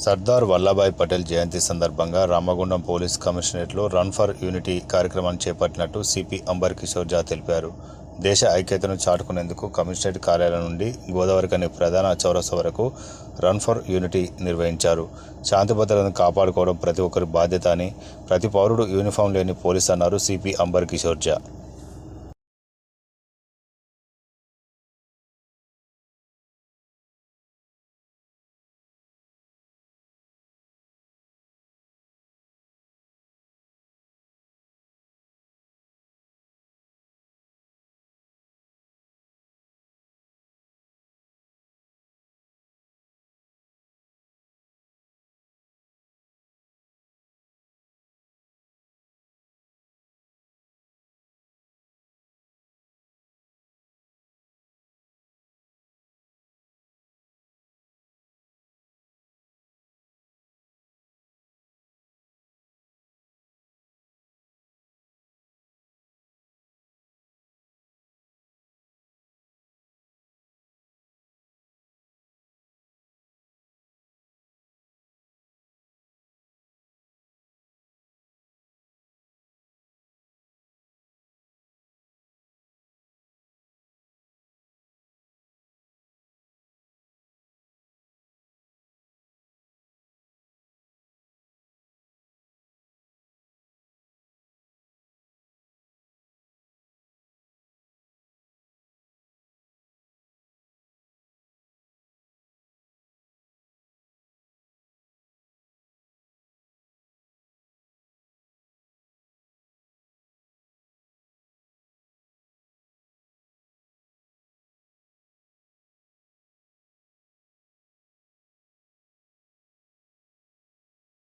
సర్దార్ వల్లభాయ్ పటేల్ జయంతి సందర్భంగా రామగుండం పోలీస్ కమిషనరేట్లో run for unity కార్యక్రమాన్ని చేపట్టినట్టు సిపి అంబర్ కిషోర్ జా తెలిపారు. దేశ ఐక్యతను చాటుకునేందుకు కమిషనరేట్ కార్యాలయం నుండి గోదావరికని ప్రధాన చౌరస వరకు రన్ ఫర్ యూనిటీ నిర్వహించారు. శాంతి భద్రతను కాపాడుకోవడం ప్రతి ఒక్కరి బాధ్యత అని ప్రతి పౌరుడు యూనిఫామ్ లేని పోలీస్ అన్నారు సిపి అంబర్ కిషోర్ జా.